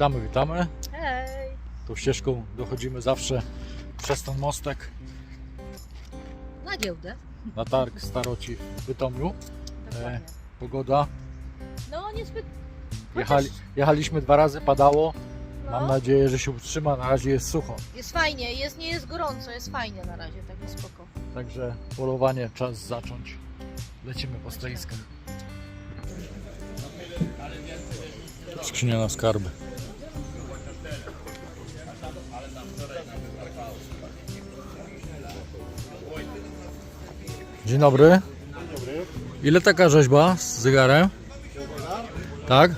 Witamy, witamy. Hej! Tą ścieżką dochodzimy zawsze przez ten mostek Na giełdę. na targ Staroci w Bytomiu. Dokładnie. Pogoda. No niezbyt... Jechali, jechaliśmy dwa razy, padało. No, Mam nadzieję, że się utrzyma. Na razie jest sucho. Jest fajnie, jest, nie jest gorąco, jest fajnie na razie, tak jest spoko. Także polowanie czas zacząć. Lecimy po stoiskach. Skrzynia na skarby. Dzień dobry. Ile taka rzeźba z zegarem? Tak?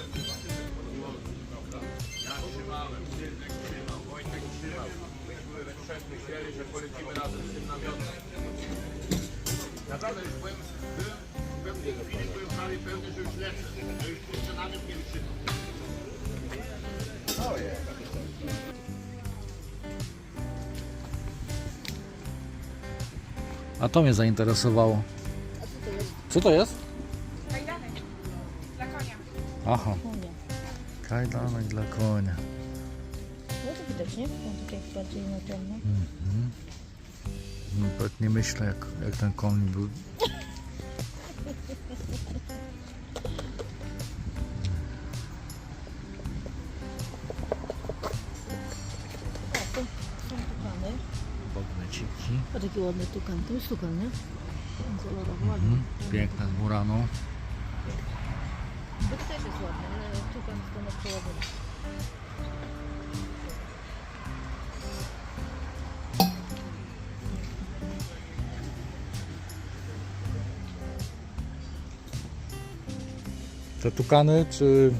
A to mnie zainteresowało. Co to jest? Kajdany dla konia. Aha, kajdanek dla konia. No to widać, nie? On tak jak bardziej na ten, no. No, tak nie myślę, jak, jak ten koń był. Bagneciki. A taki ładny tukan, to jest tukan, nie? Kolorowy, ładny. Mhm. Piękne z muraną. Byk też jest ładny, ale tukan jest. Te tukany czy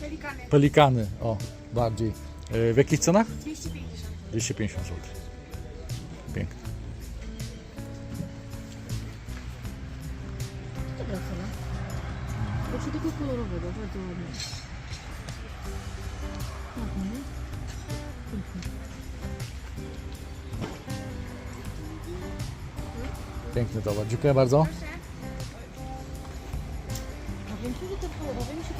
Pelikany. pelikany? O, bardziej. E, W jakich cenach? 250. 250 zł. Piękny towar. Dziękuję bardzo. Mi się.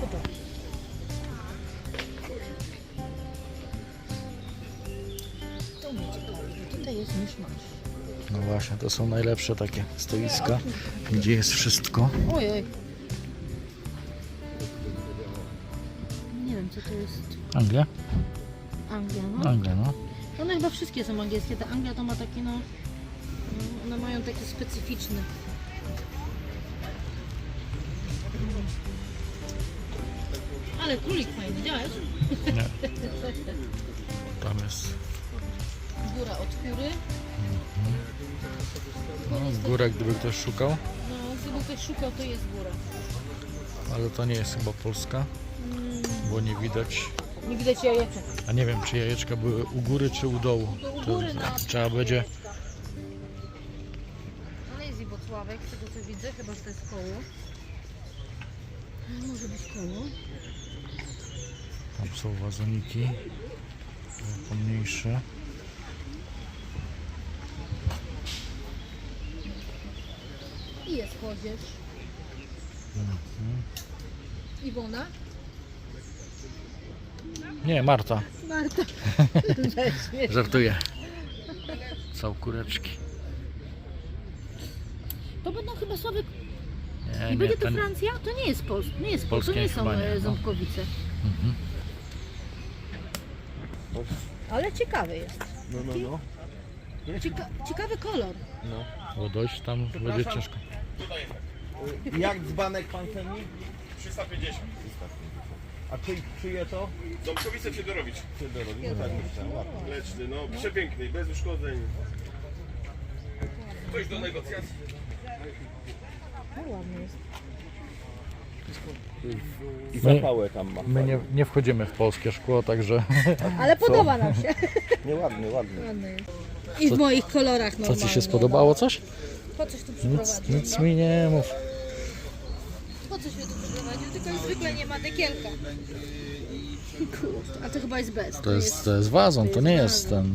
To mnie ciekawi, tutaj jest niż masz. No właśnie, to są najlepsze takie stoiska, gdzie jest wszystko. Ojej. Nie wiem, co to jest. Anglia? Anglia, no. Anglia, no. One chyba wszystkie są angielskie. Ta Anglia to ma takie, no... no, One mają takie specyficzne. Mm. Ale królik fajny, widziałeś? Nie. Tam jest Góra od pióry. no, górę, gdyby ktoś szukał, No, gdyby ktoś szukał, to jest góra. ale to nie jest chyba Polska, bo nie widać. Nie widać jajeczek. A nie wiem, czy jajeczka były u góry, czy u dołu. To u To góry na- trzeba będzie. Z tego co widzę, chyba że to jest koło. Może być koło. Tam są wazoniki. Pomniejsze. I jest chodzież. Iwona? Nie, Marta. Marta. Żartuję. Są kureczki. To będą chyba Sławek. Nie, Nie nie, będzie to ten... Francja? To nie jest Polska. Nie jest Polska. To nie są chyba nie, e, no. ząbkowice. Mhm. Ale ciekawy jest. No, no, no. Cieka ciekawy kolor. Bo dojść tam będzie ciężko. Jak dzbanek pan ceni? 350. A czy, czyje to? Ząbkowice Fiedorowicz. Fiedorowi. No tak myślałem. Mleczny, no przepiękny, bez uszkodzeń. Ktoś do negocjacji. No ładny jest. I My- zapałę tam ma. My nie, nie wchodzimy w polskie szkło, także Ale podoba nam się. Nie, ładny, ładny. Jest. I w moich kolorach co normalnie. Ci się spodobało coś? Po coś tu Nic, przyprowadził? nic mi nie mów. Po coś mnie tu przyprowadził? Tylko zwykle nie ma dekielka. Kurczę, a to chyba jest bez. To jest, to jest wazon, to nie jest ten.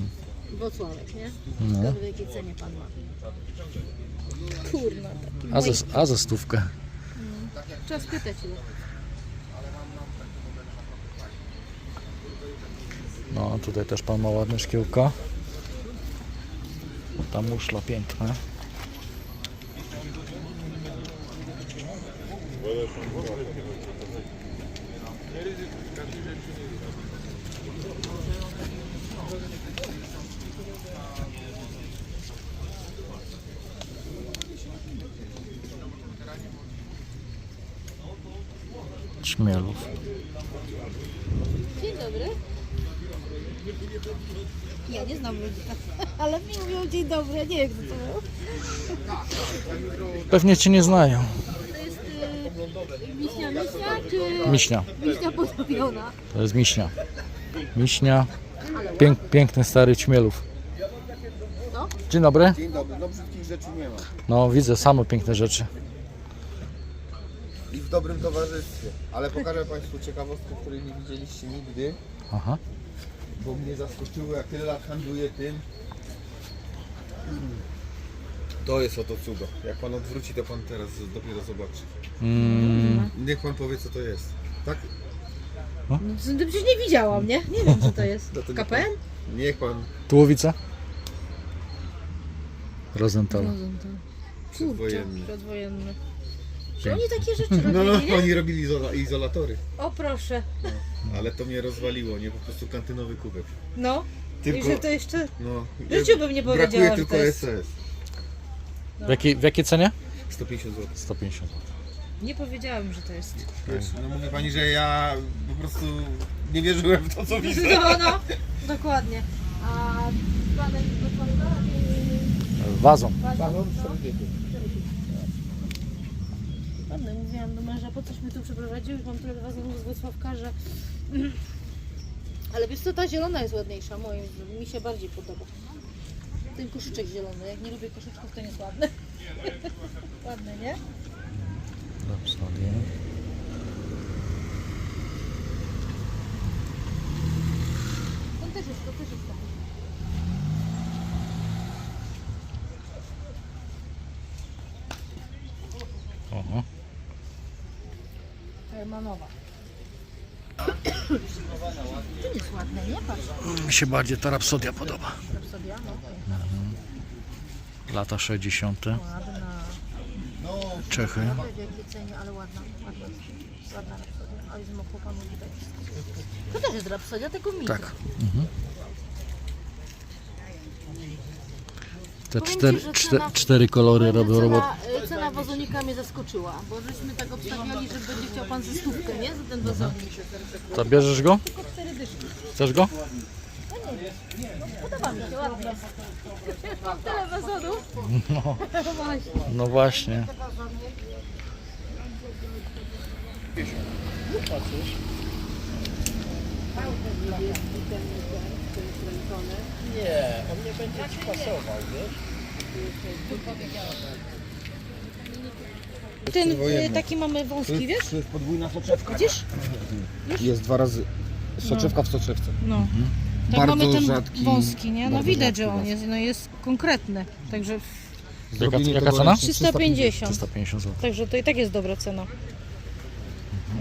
Wocławek, nie? No. Ciekawe w jakiej cenie pan ma. Kurna, A ze, a ze stówkę. Trzeba spytać ile. No tutaj też pan ma ładne szkiełka. Ta muszla piękna. Czmielów. Dzień dobry. Ja nie znam ludzi, ale mi mówią dzień dobry, ja nie wiem kto to był. Pewnie cię nie znają. To jest y, miśnia miśnia czy Miśnia. miśnia potopiona? To jest miśnia. Miśnia. Pięk, piękny stary ćmielów. No. Dzień dobry. Dzień dobry, no brzydkich rzeczy nie ma. No widzę same piękne rzeczy. Dobrym towarzystwie. Ale pokażę Państwu ciekawostkę, której nie widzieliście nigdy, Aha. bo mnie zaskoczyło, jak tyle lat handluję tym. To jest oto cudo. Jak Pan odwróci, to Pan teraz dopiero zobaczy. Mm, Niech Pan powie, co to jest. Tak? No, przecież nie widziałam, nie? Nie wiem co to jest. No to niech KPN? pan- Niech Pan tułowica? Rozental. przedwojenny. Przedwojenny. Czy oni takie rzeczy No, no, robili, nie? oni robili izola, izolatory. O proszę. Ale to mnie rozwaliło, nie? Po prostu kantynowy kubek. No. Tylko- I że to jeszcze... No, W życiu bym nie powiedziała, Brakuje że tylko to jest- SS. W jakiej, w jakiej cenie? 150 zł. 150 zł. Nie powiedziałam, że to jest. No mówi pani, że ja po prostu nie wierzyłem w to, co widzę. No, no. Dokładnie. A panem Wazą. Mówiłam do męża, po coś mnie tu przeprowadził, już mam tyle wazonów z Wrocławka, że... Ale wiesz co, ta zielona jest ładniejsza, moim mi się bardziej podoba. Ten koszyczek zielony, jak nie lubię koszyczków, to nie jest ładny. Ładny, nie? Rapsodia. Ten też jest, to też jest taki. Oho. Hermanowa. To nie jest ładne, nie? Patrz, Mi się bardziej ta rapsodia podoba. sobie, no. Lata 60. Ładna. Czechy. Ale ładna. Ładna, ładna rapsodia. A już mogło panu widać. To też jest rapsodia, tylko w Tak. mikro. Te Powiem ci, cztery, że cztery, cena- cztery kolory robią robotę. Cena, y, cena wazonika mnie zaskoczyła, bo żeśmy tak obstawiali, że będzie chciał pan ze stówkę, nie? Za ten wazonik. To bierzesz go? Tylko cztery dyszki. Chcesz go? Podoba mi się, ładnie. Mam tyle wazonów. No, Właśnie. no właśnie. Ten y, taki mamy wąski, wiesz? To jest podwójna soczewka. Widzisz? Jest dwa razy soczewka w soczewce. No. Tak Bardzo mamy ten rzadki- wąski, nie? No bardzo widać, rzadki że on jest, no jest konkretny. Także, Jaka, jaka cena? ręcznie 350. 350 zł. także to i tak jest dobra cena.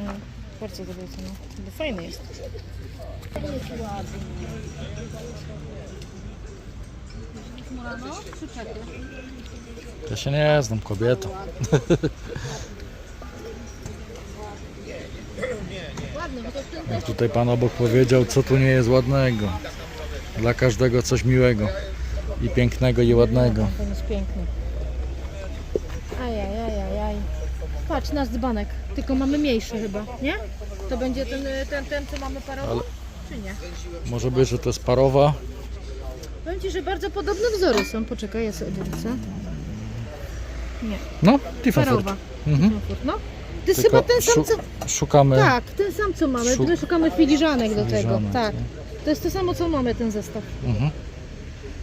No, bardzo dobra cena. Bo fajny jest. Ja się nie znam, kobieto. Ten też. Tutaj pan obok powiedział, co tu nie jest ładnego. Dla każdego coś miłego. I pięknego, i ładnego. Ten jest piękny. Ajajajajaj. Patrz, nasz dzbanek. Tylko mamy mniejszy chyba, nie? To będzie ten, ten, ten co mamy parowo? Ale- Czy nie? Może być, że to jest parowa. Powiem Ci, że bardzo podobne wzory są. Poczekaj, ja sobie wrócę. Nie, No, Tiffany parowa. Mhm. No. To jest Tylko chyba ten sam, szu- co... szukamy. Tak, ten sam, co mamy. Szuk- Tylko szukamy filiżanek do tego. Filiżanek, Tak. no. To jest to samo, co mamy, ten zestaw. Mhm.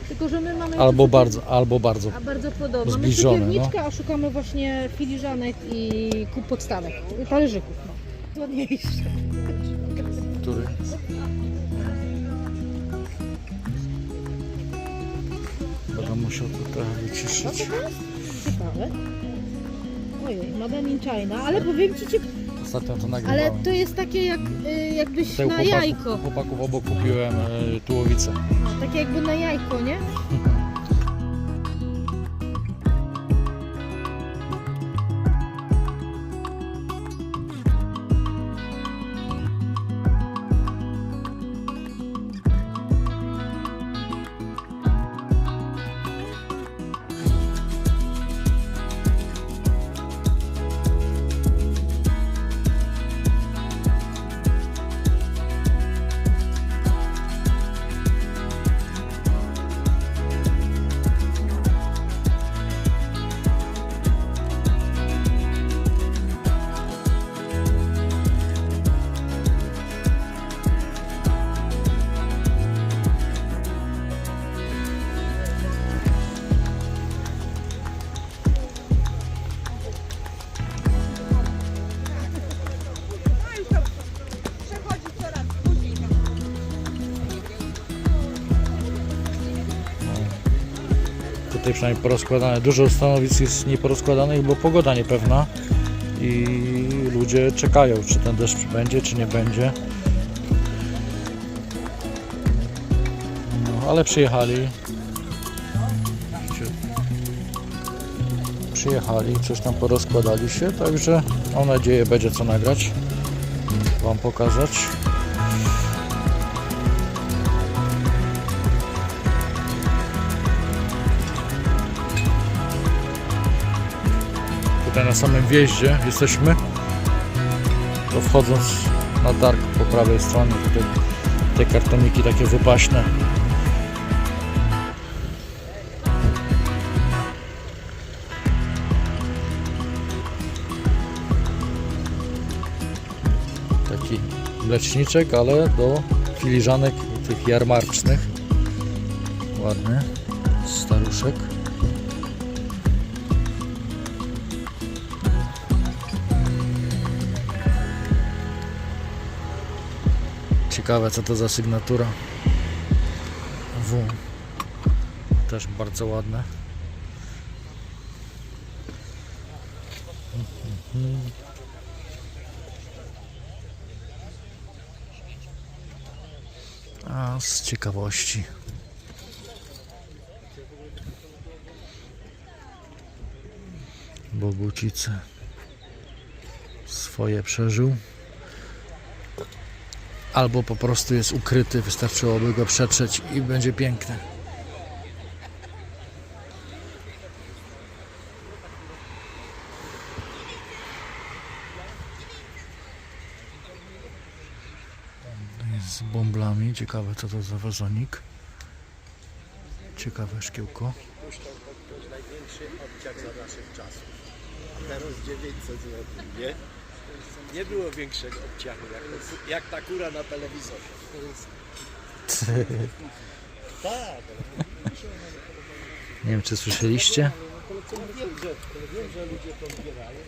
Tylko, że my mamy... Albo bardzo, albo bardzo. A bardzo podobno. Mamy Zbliżone, cukierniczkę, a szukamy właśnie filiżanek i kup podstawek, talerzyków. No. Ładniejsze. Który? Będę musiał to trochę wyciszyć. Ciekawe. Ojej, Madame in China, ale powiem Ci, cie... ostatnio to Ale nagrywałem. to jest takie jak, y, jakbyś Tutaj u na chłopaków, jajko. chłopaków obok kupiłem y, tułowicę. No, takie jakby na jajko, nie? Tutaj przynajmniej porozkładane. Dużo stanowisk jest nieporozkładanych, bo pogoda niepewna i ludzie czekają, czy ten deszcz będzie, czy nie będzie. No, ale przyjechali. Przyjechali, coś tam porozkładali się, także mam nadzieję będzie co nagrać, Wam pokazać. Na samym wjeździe jesteśmy. To wchodząc na targ po prawej stronie, tutaj te kartoniki takie wypaśne. Taki mleczniczek, ale do filiżanek tych jarmarcznych. Ładny staruszek. Ciekawe co to za sygnatura. W. Też bardzo ładne. A z ciekawości. Bogucice swoje przeżył albo po prostu jest ukryty, wystarczyłoby go przetrzeć i będzie piękny. Jest z bąblami, ciekawe co to za wazonik. Ciekawe szkiełko. odciak za naszych czasów. A teraz 900 zł, nie? Nie było większego odciachu jak, jak ta kura na telewizorze. Tak, Nie wiem czy słyszeliście. wiem, że ludzie to zbierają,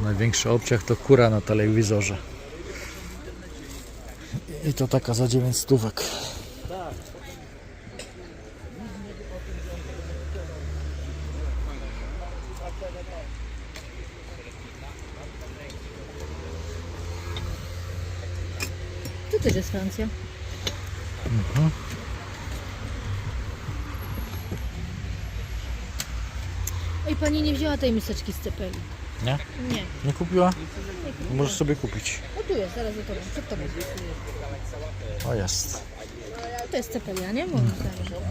Największy obciach to kura na telewizorze. I to taka za 9 stówek. Tu też jest Francja. Oj, pani nie wzięła tej miseczki z cepeli. Nie? Nie. Nie kupiła? Możesz sobie kupić. No tu jest, zaraz za tobą. Przed tobą. O jest. To jest cepelia, nie? Moim zdaniem.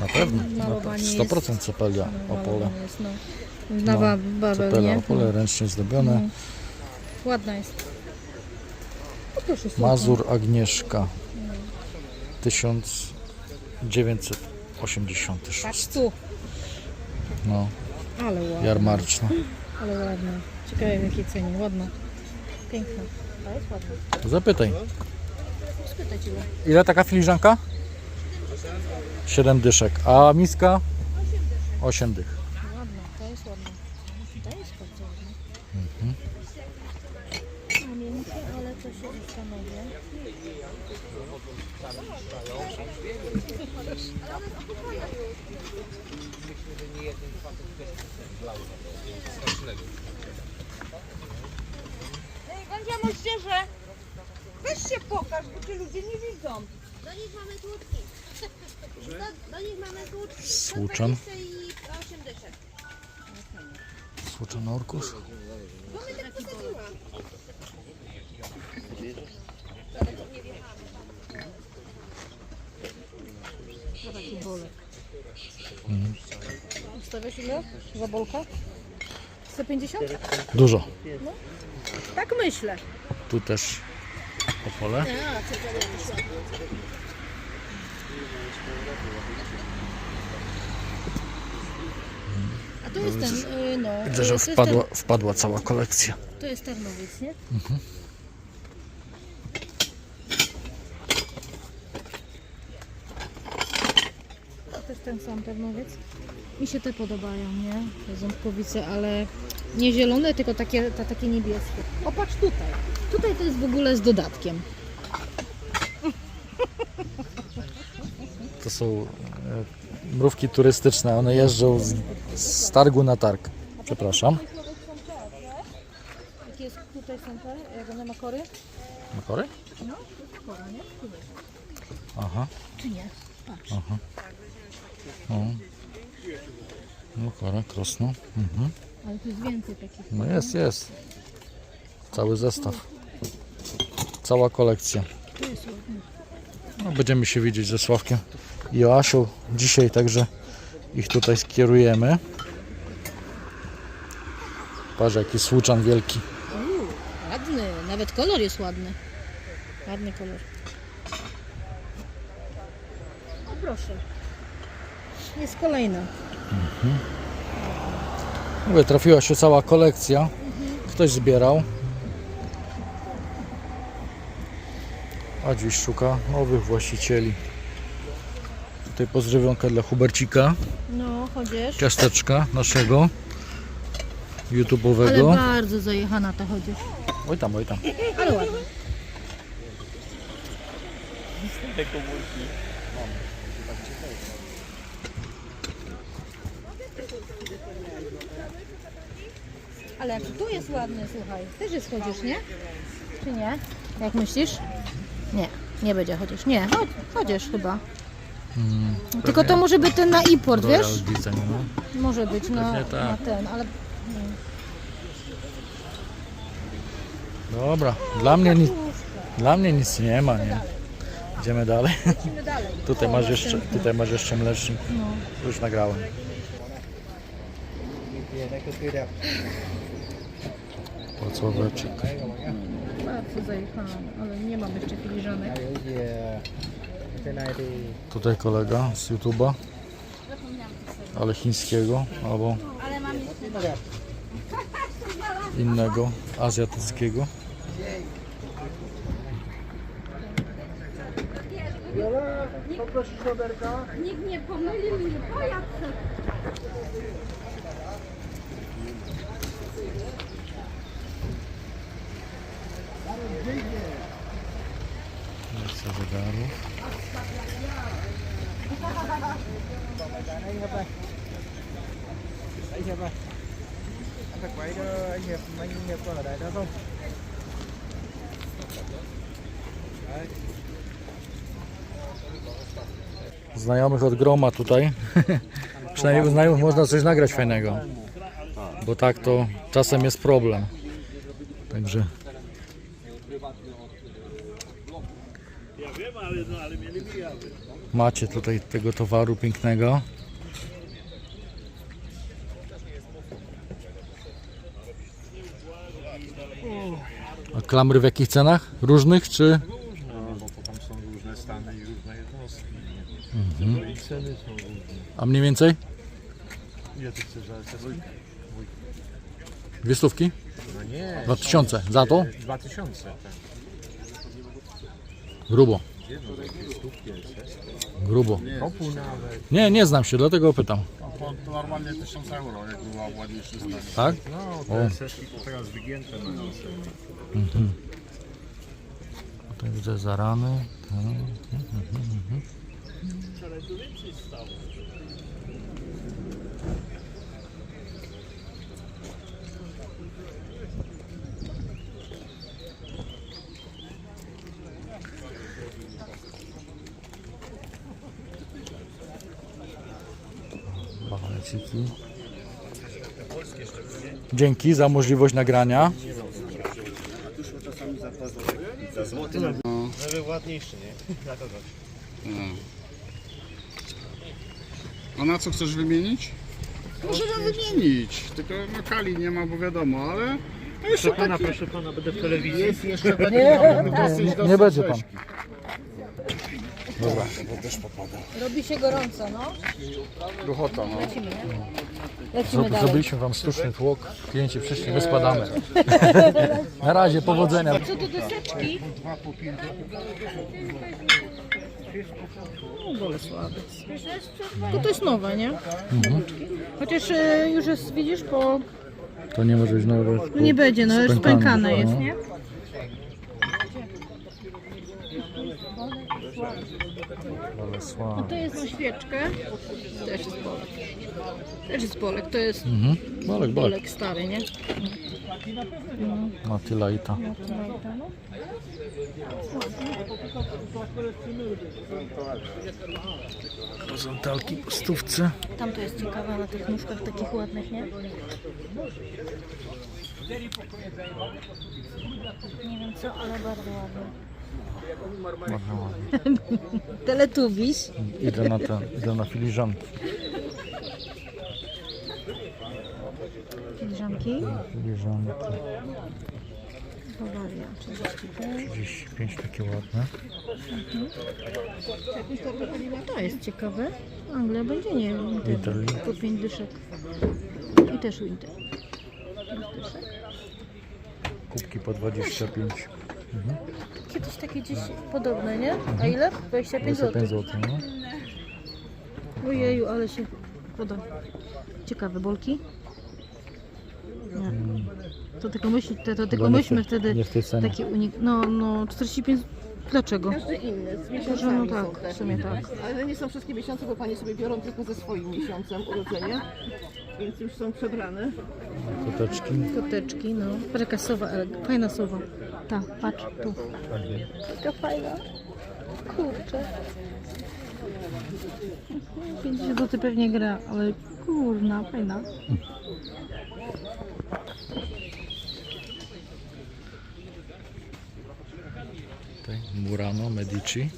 Na pewno. Malowanie jest- 100% cepelia Opole. Malowana jest, no. Nawa Babel, Cepela nie? Opole ręcznie zdobione. No. Ładna jest. O, proszę. Mazur Agnieszka 1986 Patrz tu. No, Ale ładna. jarmarczna. Ale ładna. Ciekawe w jakiej cenie. Ładna. Piękna. To jest ładna. Zapytaj. Spytaj go. Ile taka filiżanka? 7 dyszek. A miska? 8 dych. Ładna, to jest ładna. To jest bardzo ładna. Mhm. A miękkie, ale to to się zastanowię. Ej, Wandzia moździerze, weź się pokaż, bo cię ludzie nie widzą. Do nich mamy kłódki. Do, do nich mamy kłódki. Słuczan. 120 i 8 dyszek. Słuczan Orkus. Bo my tak posadziłam. Taki bolek. Ustawiasz ile? Za bolka? 150? Dużo. Tak myślę. Tu też Opole. A to jest ten, y, no. Widzę, y, że to jest wpadła, wpadła cała kolekcja. Ten, to jest Tarnowiec, nie? To też ten sam Tarnowiec. Mi się te podobają, nie? Te ząbkowice, ale nie zielone, tylko takie, ta, takie niebieskie. O, patrz tutaj. Tutaj to jest w ogóle z dodatkiem. To są e, mrówki turystyczne. One jeżdżą z, z targu na targ. Przepraszam. Jakie jest, tutaj są te, jak one ma kory? Makory? Kora, nie? Tu jest. Aha. Czy nie? Patrz. O. Makora, krosno. Mhm. Ale tu jest więcej takich. No jest, jest. Cały zestaw. Cała kolekcja. Tu jest ładny. No, będziemy się widzieć ze Sławkiem i Joasią dzisiaj, także ich tutaj skierujemy. Patrz jaki słuczan wielki. Uuu, ładny. Nawet kolor jest ładny. Ładny kolor. O proszę. Jest kolejna. Mówię, trafiła się cała kolekcja. Ktoś zbierał. A dziś szuka nowych właścicieli. Tutaj pozdrowionka dla Hubercika, No, chodzisz. ciasteczka naszego Ale YouTube'owego. bardzo zajechana ta chodzisz. Oj tam, oj tam. Ale ładna. Ale tu jest ładny, słuchaj, też jest chodzisz, nie? Czy nie? Jak myślisz? Nie, nie będzie chodzisz. Nie, chodź, chodzisz chyba. Tylko to może być ten na import, Royal wiesz? Design, no. Może być na, Pewnie tak. na ten, ale Dobra, dla mnie, nic, dla mnie nic nie ma, nie? Idziemy dalej. idziemy dalej. Tutaj masz jeszcze, tutaj masz jeszcze mlecznik. No. Już nagrałem. Płacławeczek. Bardzo zajechałam, ale nie mam jeszcze filiżanek. Tutaj kolega z YouTube'a. Ale chińskiego albo innego, azjatyckiego. Nikt nie pomylił mnie, pojazd. Chcę zegarów. Znajomych od groma tutaj. Przynajmniej u znajomych można coś nagrać fajnego. Bo tak to czasem jest problem. Także macie tutaj tego towaru pięknego. A klamry w jakich cenach? Różnych czy? No, bo tam są różne stany i różne jednostki. Mhm. I ceny są różne. A mniej więcej? Ile ty chcesz za dwójkę? Dwie stówki? No nie. Dwa tysiące. Za to? Dwa tysiące, tak. Grubo. Grubo. Kopu nawet. Nie, nie znam się, dlatego pytam. To, to normalnie 1000 euro, jak była ładniejszy stan. Tak? No, O. te setki to teraz wygięte mają. Tutaj widzę zarany. Tak. Mhm, mhm. Baleciki. Dzięki za możliwość nagrania. Żeby ładniejszy, nie? Na kogoś. A na co chcesz wymienić? Możemy wymienić, tylko no kali nie ma, bo wiadomo, ale... No jeszcze Pana, proszę pana, będę w telewizji. jest jeszcze Nie, nie, nie będzie pan. Rzeźki. Robi się gorąco, no. Duchota, no. Lecimy, nie? Lecimy Zro- dalej. Zrobiliśmy wam sztuczny tłok. Klienci przyszli, my spadamy. Na razie, powodzenia. Co do deseczki? No, Bolesławiec. To to jest nowe, nie? Chociaż e, już jest, widzisz, po... To nie może być nowe. No nie będzie, no już spękane jest, no. nie? Bolesław. To jest na świeczkę. Też jest Polek. Też jest Polek, to jest Mhm. Bolek, bolek. Polek stary, nie? No tyle i to. Horyzontalki po stówce. Tam to jest ciekawe na tych nóżkach takich ładnych, nie? Nie wiem co, ale bardzo ładne. Ładne, ładne. Teletubiś. Idę na ten, idę na filiżanki. Filiżanki. Filiżanki. Bawaria 35. 35 takie ładne. To jest ciekawe. Anglia będzie nie. Winterli. Po 5 dyszek. I też Winter. Dyszek. Kubki po 25. Kiedyś takie gdzieś podobne, nie? A ile? 25 zł. 25 zł. No. Ojeju, ale się poda. Ciekawe bolki. Nie. To tylko myśl, to, to tylko Chyba nie tej- wtedy nie w tej cenie. taki unik. No, no 45. Dlaczego? Każdy inny, z miesiącami no są tak, te. w sumie tak. Ale nie są wszystkie miesiące, bo panie sobie biorą tylko ze swoim miesiącem urodzenia. Więc już są przebrane. Koteczki. Koteczki, no. Patrz jaka sowa, ale fajna sowa. Ta, patrz, tu. Taka fajna. Kurczę. 50 zł pewnie gra, ale kurna, fajna. Tutaj Murano Medici.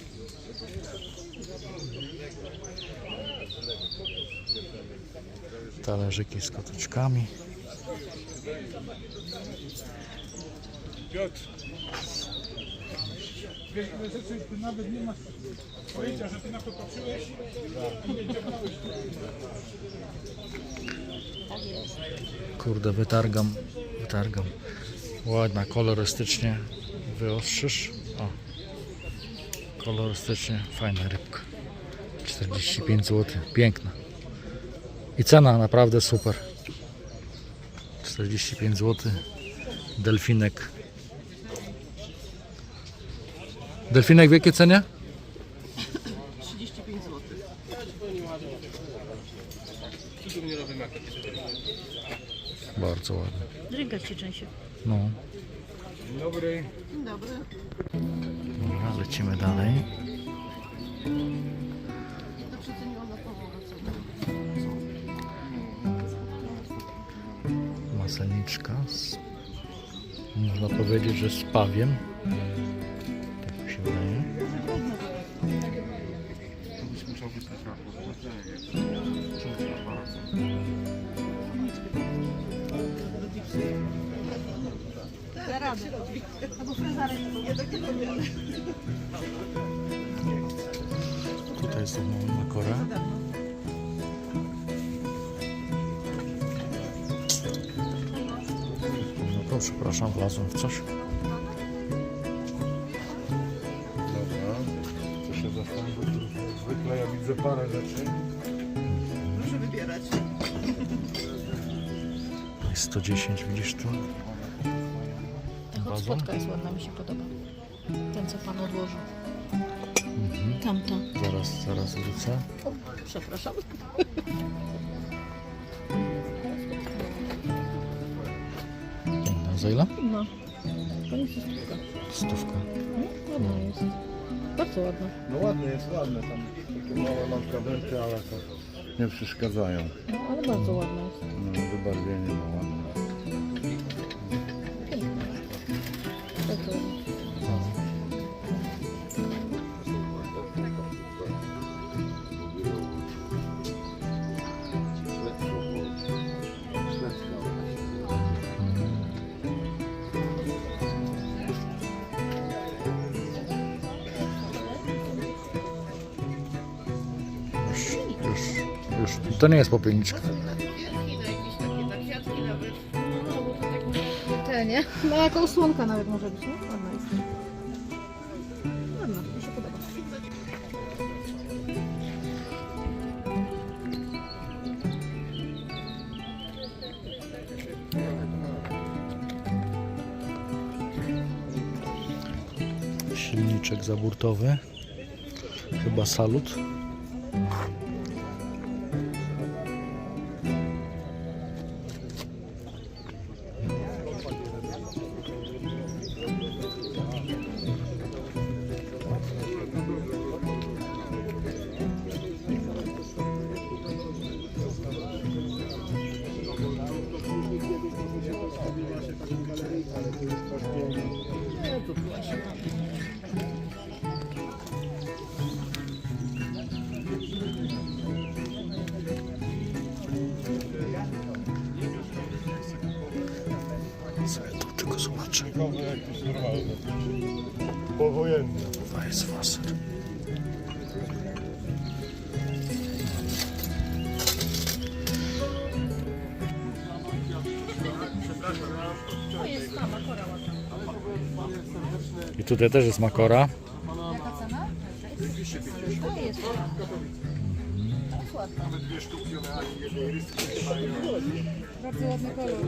Talerzyki z koteczkami. Kurde, wytargam, wytargam. Ładna, kolorystycznie wyostrzysz. O, kolorystycznie fajna rybka. 45 zł, piękna. I cena naprawdę super. 45 zł. Delfinek. Delfinek w jakiej cenie? 35 zł. Bardzo ładny. Drinka ci częściej. No. Dzień dobry. Dobra, lecimy dalej. Maselniczka z, można powiedzieć, że z pawiem. Się wydaje. Musiał Czucia bardzo. Tutaj jest na korę. No to przepraszam, wlazłem w coś. Parę rzeczy. Proszę wybierać. Jest 110, widzisz tu? Ta hotspotka jest ładna, mi się podoba. Ten, co pan odłożył. Mhm. Tamto. Zaraz, zaraz wrócę. O, przepraszam. Piękna. Za ile? No. To nie jest stówka. Stówka. Ładna jest. Bardzo ładna. No ładne jest, ładne tam. Takie małe mam kawałki, ale to nie przeszkadzają. No, ale bardzo ładna jest. No, wybarwienie ma ładne. To nie jest popielniczka. Te, nie? No jako osłonka nawet może być, nie? Ładna jest. Ładna, mi się podoba. Silniczek zaburtowy. Chyba salut. Tylko zobaczę. Powojenny. Weisswasser. I tutaj też jest makora. Jaka cena? To jest. Bardzo ładny kolor.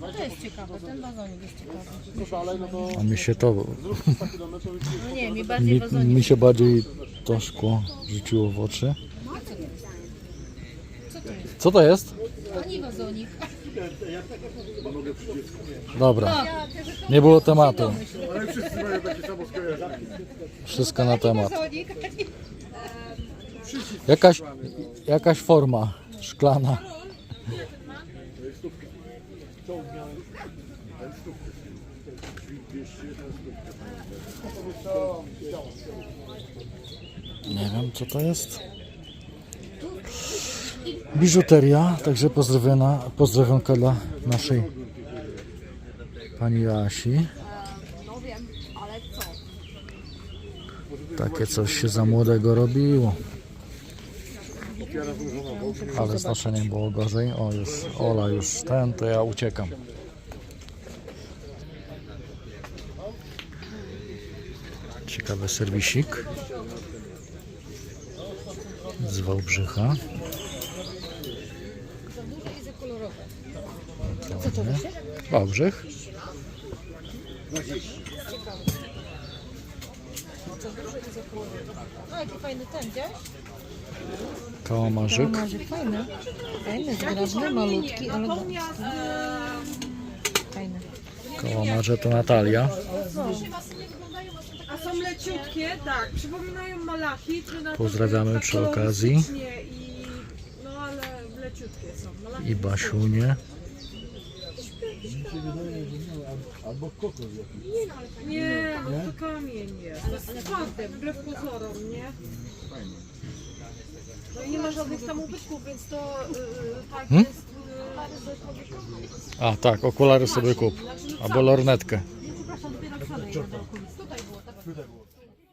To jest ciekawe, ten wazonik jest ciekawy. A mi się to, No nie, mi bardziej mi, wazonik. mi się bardziej to szkło rzuciło w oczy. Co to jest? Co to jest? To nie wazonik. Dobra, nie było tematu. Wszystko na temat. Jakaś, jakaś forma szklana. Nie wiem co to jest. Biżuteria, także pozdrowiona, pozdrowionka dla naszej pani Asi. Takie coś się za młodego robiło. Ale z noszeniem było gorzej. O, już Ola już ten, to ja uciekam. Ciekawy serwisik z Wałbrzycha. Wiecie? Wałbrzych. A jaki fajny ten, widziałeś? Kałamarzyk. Kałamarzyk fajny. Fajny, zgrabny, malutki, ale fajny. Kałamarze to Natalia. A są leciutkie, tak, przypominają na Pozdrawiamy tak przy okazji. kolorystycznie I, no ale leciutkie są. Malachit I Basiunie. Nie, no to kamień jest. Jest twarde, wbrew pozorom, nie? No i nie ma żadnych tam ubytków, więc to yy, tak Hmm? jest. Yy, A tak, okulary sobie kup. Albo lornetkę. przepraszam, dopiero wczoraj. Tutaj było, tak.